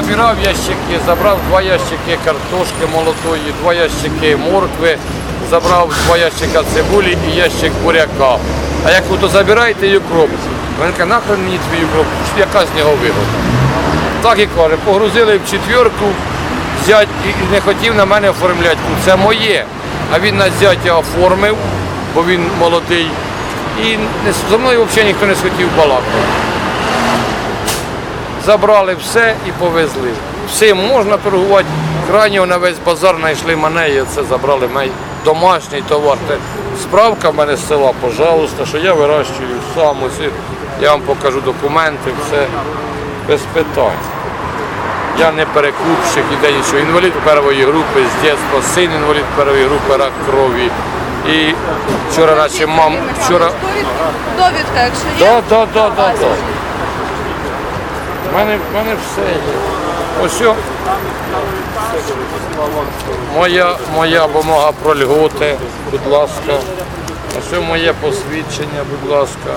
Понабирав ящики, забрав два ящики картошки молотої, два ящики моркви, забрав два ящика цибулі і ящик буряка. А як ви то забираєте і укроп? Він каже, нахрен мені твій укроп, яка з нього вигода? Так і каже, погрузили в четвірку, зять і не хотів на мене оформляти. Це моє. А він на зятя оформив, бо він молодий. І зі мною взагалі ніхто не схотів балакати. Забрали все і повезли. Всім можна торгувати. Крайнього на весь базар знайшли мене і це забрали мій домашній товар. Справка в мене з села, пожалуйста, що я вирощую сам. Ось я вам покажу документи, все без питань. Я не перекупщик, ніде нічого. Інвалід першої групи з дитинства, син інвалід першої групи, рак крові. І вчора наче мам, вчора. Довідка, якщо є. Да, да, да, да. У мене, мене все є. Ось. Моя, моя бумага про льготи, будь ласка. Ось моє посвідчення, будь ласка.